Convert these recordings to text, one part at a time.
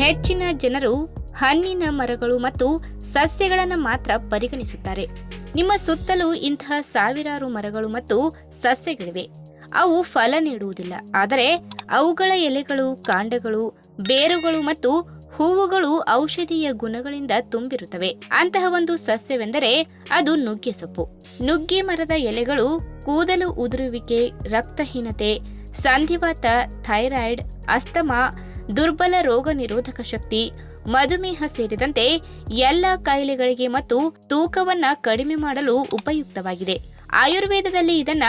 ಹೆಚ್ಚಿನ ಜನರು ಹಣ್ಣಿನ ಮರಗಳು ಮತ್ತು ಸಸ್ಯಗಳನ್ನು ಮಾತ್ರ ಪರಿಗಣಿಸುತ್ತಾರೆ. ನಿಮ್ಮ ಸುತ್ತಲೂ ಇಂತಹ ಸಾವಿರಾರು ಮರಗಳು ಮತ್ತು ಸಸ್ಯಗಳಿವೆ. ಅವು ಫಲ ನೀಡುವುದಿಲ್ಲ. ಆದರೆ ಅವುಗಳ ಎಲೆಗಳು, ಕಾಂಡಗಳು, ಬೇರುಗಳು ಮತ್ತು ಹೂವುಗಳು ಔಷಧೀಯ ಗುಣಗಳಿಂದ ತುಂಬಿರುತ್ತವೆ. ಅಂತಹ ಒಂದು ಸಸ್ಯವೆಂದರೆ ಅದು ನುಗ್ಗೆ ಸೊಪ್ಪು. ನುಗ್ಗೆ ಮರದ ಎಲೆಗಳು ಕೂದಲು ಉದುರುವಿಕೆ, ರಕ್ತಹೀನತೆ, ಸಂಧಿವಾತ, ಥೈರಾಯ್ಡ್, ಅಸ್ತಮಾ ದುರ್ಬಲ ರೋಗ ನಿರೋಧಕ ಶಕ್ತಿ, ಮಧುಮೇಹ ಸೇರಿದಂತೆ ಎಲ್ಲ ಕಾಯಿಲೆಗಳಿಗೆ ಮತ್ತು ತೂಕವನ್ನ ಕಡಿಮೆ ಮಾಡಲು ಉಪಯುಕ್ತವಾಗಿದೆ. ಆಯುರ್ವೇದದಲ್ಲಿ ಇದನ್ನ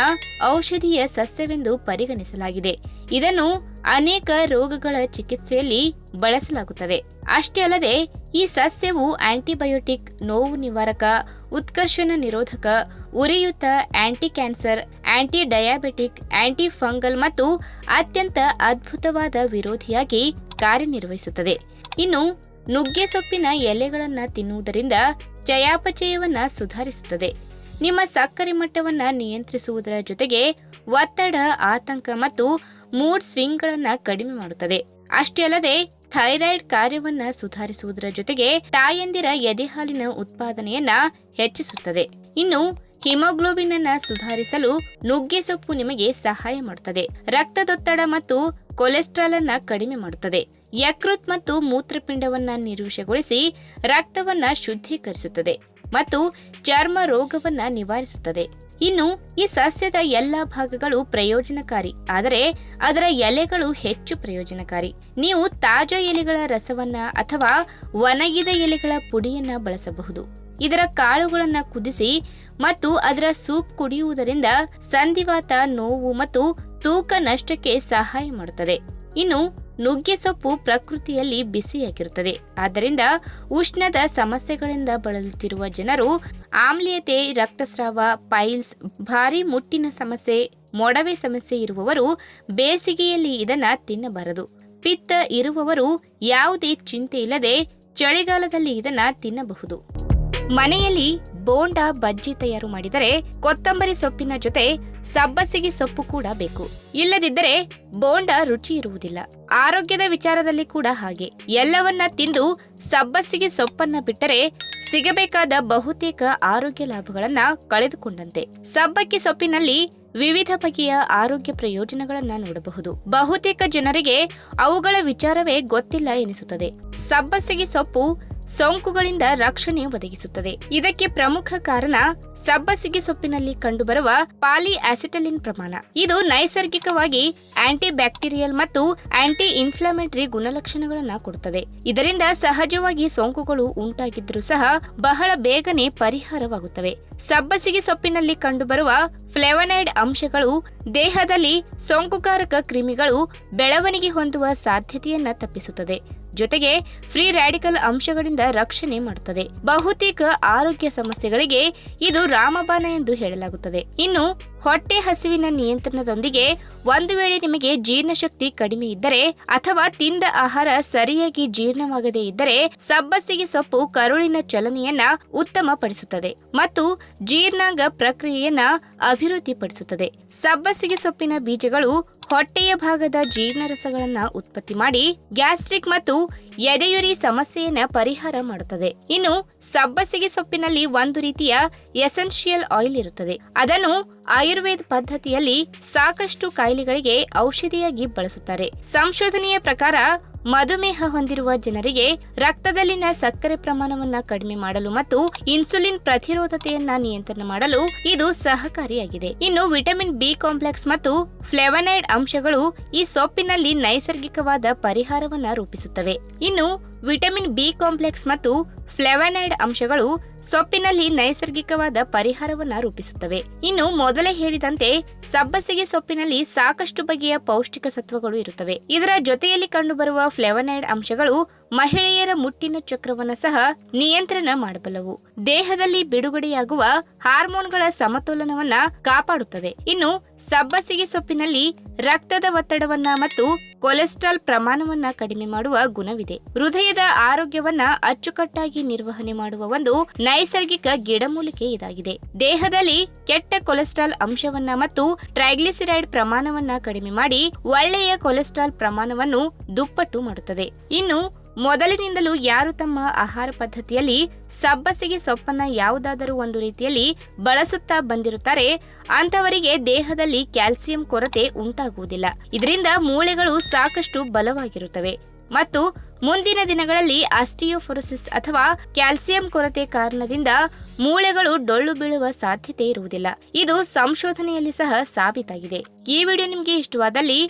ಔಷಧೀಯ ಸಸ್ಯವೆಂದು ಪರಿಗಣಿಸಲಾಗಿದೆ. ಇದನ್ನು ಅನೇಕ ರೋಗಗಳ ಚಿಕಿತ್ಸೆಯಲ್ಲಿ ಬಳಸಲಾಗುತ್ತದೆ. ಅಷ್ಟೇ ಅಲ್ಲದೆ, ಈ ಸಸ್ಯವು ಆಂಟಿಬಯೋಟಿಕ್ ನೋವು ನಿವಾರಕ, ಉತ್ಕರ್ಷಣ ನಿರೋಧಕ, ಉರಿಯೂತ anti cancer anti diabetic anti fungal ಮತ್ತು ಅತ್ಯಂತ ಅದ್ಭುತವಾದ ವಿರೋಧಿಯಾಗಿ ಕಾರ್ಯನಿರ್ವಹಿಸುತ್ತದೆ. ಇನ್ನು, ನುಗ್ಗೆ ಸೊಪ್ಪಿನ ಎಲೆಗಳನ್ನು ತಿನ್ನುವುದರಿಂದ ಚಯಾಪಚಯವನ್ನ ಸುಧಾರಿಸುತ್ತದೆ. ನಿಮ್ಮ ಸಕ್ಕರೆ ಮಟ್ಟವನ್ನ ನಿಯಂತ್ರಿಸುವುದರ ಜೊತೆಗೆ ಒತ್ತಡ, ಆತಂಕ ಮತ್ತು ಮೂಡ್ ಸ್ವಿಂಗ್ಗಳನ್ನು ಕಡಿಮೆ ಮಾಡುತ್ತದೆ. ಅಷ್ಟೇ ಅಲ್ಲದೆ, ಥೈರಾಯ್ಡ್ ಕಾರ್ಯವನ್ನ ಸುಧಾರಿಸುವುದರ ಜೊತೆಗೆ ತಾಯಂದಿರ ಎದೆಹಾಲಿನ ಉತ್ಪಾದನೆಯನ್ನ ಹೆಚ್ಚಿಸುತ್ತದೆ. ಇನ್ನು ಹಿಮೋಗ್ಲೋಬಿನ್ ಅನ್ನ ಸುಧಾರಿಸಲು ನುಗ್ಗೆ ಸೊಪ್ಪು ನಿಮಗೆ ಸಹಾಯ ಮಾಡುತ್ತದೆ. ರಕ್ತದೊತ್ತಡ ಮತ್ತು ಕೊಲೆಸ್ಟ್ರಾಲ್ ಅನ್ನ ಕಡಿಮೆ ಮಾಡುತ್ತದೆ. ಯಕೃತ್ ಮತ್ತು ಮೂತ್ರಪಿಂಡವನ್ನ ನಿರ್ವಿಷಗೊಳಿಸಿ ರಕ್ತವನ್ನ ಶುದ್ಧೀಕರಿಸುತ್ತದೆ. ಮತ್ತು ಚರ್ಮ ರೋಗವನ್ನ ನಿವಾರಿಸುತ್ತದೆ. ಇನ್ನು ಈ ಸಸ್ಯದ ಎಲ್ಲ ಭಾಗಗಳು ಪ್ರಯೋಜನಕಾರಿ. ಆದರೆ ಅದರ ಎಲೆಗಳು ಹೆಚ್ಚು ಪ್ರಯೋಜನಕಾರಿ. ನೀವು ತಾಜಾ ಎಲೆಗಳ ರಸವನ್ನ ಅಥವಾ ಒಣಗಿದ ಎಲೆಗಳ ಪುಡಿಯನ್ನ ಬಳಸಬಹುದು. ಇದರ ಕಾಳುಗಳನ್ನ ಕುದಿಸಿ ಮತ್ತು ಅದರ ಸೂಪ್ ಕುಡಿಯುವುದರಿಂದ ಸಂಧಿವಾತ ನೋವು ಮತ್ತು ತೂಕ ನಷ್ಟಕ್ಕೆ ಸಹಾಯ ಮಾಡುತ್ತದೆ. ಇನ್ನು ನುಗ್ಗೆ ಸೊಪ್ಪು ಪ್ರಕೃತಿಯಲ್ಲಿ ಬಿಸಿಯಾಗಿರುತ್ತದೆ. ಆದ್ದರಿಂದ ಉಷ್ಣದ ಸಮಸ್ಯೆಗಳಿಂದ ಬಳಲುತ್ತಿರುವ ಜನರು ಆಮ್ಲೀಯತೆ, ರಕ್ತಸ್ರಾವ, ಪೈಲ್ಸ್, ಭಾರಿ ಮುಟ್ಟಿನ ಸಮಸ್ಯೆ, ಮೊಡವೆ ಸಮಸ್ಯೆ ಇರುವವರು ಬೇಸಿಗೆಯಲ್ಲಿ ಇದನ್ನು ತಿನ್ನಬಾರದು. ಪಿತ್ತ ಇರುವವರು ಯಾವುದೇ ಚಿಂತೆ ಇಲ್ಲದೆ ಚಳಿಗಾಲದಲ್ಲಿ ಇದನ್ನು ತಿನ್ನಬಹುದು. ಮನೆಯಲ್ಲಿ ಬೋಂಡ, ಬಜ್ಜಿ ತಯಾರು ಮಾಡಿದರೆ ಕೊತ್ತಂಬರಿ ಸೊಪ್ಪಿನ ಜೊತೆ ಸಬ್ಬಸಿಗೆ ಸೊಪ್ಪು ಕೂಡ ಬೇಕು. ಇಲ್ಲದಿದ್ದರೆ ಬೋಂಡ ರುಚಿ ಇರುವುದಿಲ್ಲ. ಆರೋಗ್ಯದ ವಿಚಾರದಲ್ಲಿ ಕೂಡ ಹಾಗೆ. ಎಲ್ಲವನ್ನ ತಿಂದು ಸಬ್ಬಸಿಗೆ ಸೊಪ್ಪನ್ನ ಬಿಟ್ಟರೆ ಸಿಗಬೇಕಾದ ಬಹುತೇಕ ಆರೋಗ್ಯ ಲಾಭಗಳನ್ನ ಕಳೆದುಕೊಂಡಂತೆ. ಸಬ್ಬಕ್ಕಿ ಸೊಪ್ಪಿನಲ್ಲಿ ವಿವಿಧ ಬಗೆಯ ಆರೋಗ್ಯ ಪ್ರಯೋಜನಗಳನ್ನ ನೋಡಬಹುದು. ಬಹುತೇಕ ಜನರಿಗೆ ಅವುಗಳ ವಿಚಾರವೇ ಗೊತ್ತಿಲ್ಲ ಎನಿಸುತ್ತದೆ. ಸಬ್ಬಸಿಗೆ ಸೊಪ್ಪು ಸೋಂಕುಗಳಿಂದ ರಕ್ಷಣೆ ಒದಗಿಸುತ್ತದೆ. ಇದಕ್ಕೆ ಪ್ರಮುಖ ಕಾರಣ ಸಬ್ಬಸಿಗೆ ಸೊಪ್ಪಿನಲ್ಲಿ ಕಂಡುಬರುವ ಪಾಲಿ ಆಸಿಟಲಿನ್ ಪ್ರಮಾಣ. ಇದು ನೈಸರ್ಗಿಕವಾಗಿ ಆಂಟಿ ಬ್ಯಾಕ್ಟೀರಿಯಲ್ ಮತ್ತು ಆಂಟಿ ಇನ್ಫ್ಲಮೇಟರಿ ಗುಣಲಕ್ಷಣಗಳನ್ನು ಕೊಡುತ್ತದೆ. ಇದರಿಂದ ಸಹಜವಾಗಿ ಸೋಂಕುಗಳು ಉಂಟಾಗಿದ್ದರೂ ಸಹ ಬಹಳ ಬೇಗನೆ ಪರಿಹಾರವಾಗುತ್ತವೆ. ಸಬ್ಬಸಿಗೆ ಸೊಪ್ಪಿನಲ್ಲಿ ಕಂಡುಬರುವ ಫ್ಲೆವನೈಡ್ ಅಂಶಗಳು ದೇಹದಲ್ಲಿ ಸೋಂಕುಕಾರಕ ಕ್ರಿಮಿಗಳು ಬೆಳವಣಿಗೆ ಹೊಂದುವ ಸಾಧ್ಯತೆಯನ್ನ ತಪ್ಪಿಸುತ್ತದೆ. ಜೊತೆಗೆ ಫ್ರೀ ರ್ಯಾಡಿಕಲ್ ಅಂಶಗಳಿಂದ ರಕ್ಷಣೆ ಮಾಡುತ್ತದೆ. ಬಹುತೇಕ ಆರೋಗ್ಯ ಸಮಸ್ಯೆಗಳಿಗೆ ಇದು ರಾಮಬಾಣ ಎಂದು ಹೇಳಲಾಗುತ್ತದೆ. ಇನ್ನು ಹೊಟ್ಟೆ ಹಸಿವಿನ ನಿಯಂತ್ರಣದೊಂದಿಗೆ ಒಂದು ವೇಳೆ ನಿಮಗೆ ಜೀರ್ಣಶಕ್ತಿ ಕಡಿಮೆ ಇದ್ದರೆ ಅಥವಾ ತಿಂದ ಆಹಾರ ಸರಿಯಾಗಿ ಜೀರ್ಣವಾಗದೇ ಇದ್ದರೆ ಸಬ್ಬಸಿಗೆ ಸೊಪ್ಪು ಕರುಳಿನ ಚಲನೆಯನ್ನ ಉತ್ತಮಪಡಿಸುತ್ತದೆ ಮತ್ತು ಜೀರ್ಣಾಂಗ ಪ್ರಕ್ರಿಯೆಯನ್ನ ಅಭಿವೃದ್ಧಿಪಡಿಸುತ್ತದೆ. ಸಬ್ಬಸಿಗೆ ಸೊಪ್ಪಿನ ಬೀಜಗಳು ಹೊಟ್ಟೆಯ ಭಾಗದ ಜೀರ್ಣರಸಗಳನ್ನ ಉತ್ಪತ್ತಿ ಮಾಡಿ ಗ್ಯಾಸ್ಟ್ರಿಕ್ ಮತ್ತು ಎದೆಯುರಿ ಸಮಸ್ಯೆಯನ್ನ ಪರಿಹಾರ ಮಾಡುತ್ತದೆ. ಇನ್ನು ಸಬ್ಬಸಿಗೆ ಸೊಪ್ಪಿನಲ್ಲಿ ಒಂದು ರೀತಿಯ ಎಸೆನ್ಷಿಯಲ್ ಆಯಿಲ್ ಇರುತ್ತದೆ. ಅದನ್ನು ಆಯುರ್ವೇದ ಪದ್ಧತಿಯಲ್ಲಿ ಸಾಕಷ್ಟು ಕಾಯಿಲೆಗಳಿಗೆ ಔಷಧಿಯಾಗಿ ಬಳಸುತ್ತಾರೆ. ಸಂಶೋಧನೆಯ ಪ್ರಕಾರ ಮಧುಮೇಹ ಹೊಂದಿರುವ ಜನರಿಗೆ ರಕ್ತದಲ್ಲಿನ ಸಕ್ಕರೆ ಪ್ರಮಾಣವನ್ನು ಕಡಿಮೆ ಮಾಡಲು ಮತ್ತು ಇನ್ಸುಲಿನ್ ಪ್ರತಿರೋಧತೆಯನ್ನ ನಿಯಂತ್ರಣ ಮಾಡಲು ಇದು ಸಹಕಾರಿಯಾಗಿದೆ. ಇನ್ನು ವಿಟಮಿನ್ ಬಿ ಕಾಂಪ್ಲೆಕ್ಸ್ ಮತ್ತು ಫ್ಲೆವನೈಡ್ ಅಂಶಗಳು ಈ ಸೊಪ್ಪಿನಲ್ಲಿ ನೈಸರ್ಗಿಕವಾದ ಪರಿಹಾರವನ್ನ ರೂಪಿಸುತ್ತವೆ. ಇನ್ನು ವಿಟಮಿನ್ ಬಿ ಕಾಂಪ್ಲೆಕ್ಸ್ ಮತ್ತು ಫ್ಲೆವನೈಡ್ ಅಂಶಗಳು ಸೊಪ್ಪಿನಲ್ಲಿ ನೈಸರ್ಗಿಕವಾದ ಪರಿಹಾರವನ್ನ ರೂಪಿಸುತ್ತವೆ. ಇನ್ನು ಮೊದಲೇ ಹೇಳಿದಂತೆ ಸಬ್ಬಸಿಗೆ ಸೊಪ್ಪಿನಲ್ಲಿ ಸಾಕಷ್ಟು ಬಗೆಯ ಪೌಷ್ಟಿಕ ಸತ್ವಗಳು ಇರುತ್ತವೆ. ಇದರ ಜೊತೆಯಲ್ಲಿ ಕಂಡುಬರುವ ಫ್ಲೆವನೈಡ್ ಅಂಶಗಳು ಮಹಿಳೆಯರ ಮುಟ್ಟಿನ ಚಕ್ರವನ್ನು ಸಹ ನಿಯಂತ್ರಣ ಮಾಡಬಲ್ಲವು. ದೇಹದಲ್ಲಿ ಬಿಡುಗಡೆಯಾಗುವ ಹಾರ್ಮೋನ್ಗಳ ಸಮತೋಲನವನ್ನ ಕಾಪಾಡುತ್ತದೆ. ಇನ್ನು ಸಬ್ಬಸಿಗೆ ಸೊಪ್ಪಿನಲ್ಲಿ ರಕ್ತದ ಒತ್ತಡವನ್ನ ಮತ್ತು ಕೊಲೆಸ್ಟ್ರಾಲ್ ಪ್ರಮಾಣವನ್ನ ಕಡಿಮೆ ಮಾಡುವ ಗುಣವಿದೆ. ಹೃದಯದ ಆರೋಗ್ಯವನ್ನ ಅಚ್ಚುಕಟ್ಟಾಗಿ ನಿರ್ವಹಣೆ ಮಾಡುವ ಒಂದು ನೈಸರ್ಗಿಕ ಗಿಡಮೂಲಿಕೆ ಇದಾಗಿದೆ. ದೇಹದಲ್ಲಿ ಕೆಟ್ಟ ಕೊಲೆಸ್ಟ್ರಾಲ್ ಅಂಶವನ್ನ ಮತ್ತು ಟ್ರೈಗ್ಲಿಸಿರೈಡ್ ಪ್ರಮಾಣವನ್ನ ಕಡಿಮೆ ಮಾಡಿ ಒಳ್ಳೆಯ ಕೊಲೆಸ್ಟ್ರಾಲ್ ಪ್ರಮಾಣವನ್ನು ದುಪ್ಪಟ್ಟು ಮಾಡುತ್ತದೆ. ಇನ್ನು ಮೊದಲಿನಿಂದಲೂ ಯಾರು ತಮ್ಮ ಆಹಾರ ಪದ್ಧತಿಯಲ್ಲಿ ಸಬ್ಬಸಿಗೆ ಸೊಪ್ಪನ್ನ ಯಾವುದಾದರೂ ಒಂದು ರೀತಿಯಲ್ಲಿ ಬಳಸುತ್ತಾ ಬಂದಿರುತ್ತಾರೆ ಅಂತವರಿಗೆ ದೇಹದಲ್ಲಿ ಕ್ಯಾಲ್ಸಿಯಂ ಕೊರತೆ ಉಂಟಾಗುವುದಿಲ್ಲ. ಇದರಿಂದ ಮೂಳೆಗಳು ಸಾಕಷ್ಟು ಬಲವಾಗಿರುತ್ತವೆ. ಮತ್ತು ಮುಂದಿನ ದಿನಗಳಲ್ಲಿ ಆಸ್ಟಿಯೋಫೊರೋಸಿಸ್ ಅಥವಾ ಕ್ಯಾಲ್ಸಿಯಂ ಕೊರತೆ ಕಾರಣದಿಂದ ಮೂಳೆಗಳು ಡೊಳ್ಳು ಬೀಳುವ ಸಾಧ್ಯತೆ ಇರುವುದಿಲ್ಲ. ಇದು ಸಂಶೋಧನೆಯಲ್ಲಿ ಸಹ ಸಾಬೀತಾಗಿದೆ. ಈ ವಿಡಿಯೋ ನಿಮಗೆ ಇಷ್ಟವಾದಲ್ಲಿ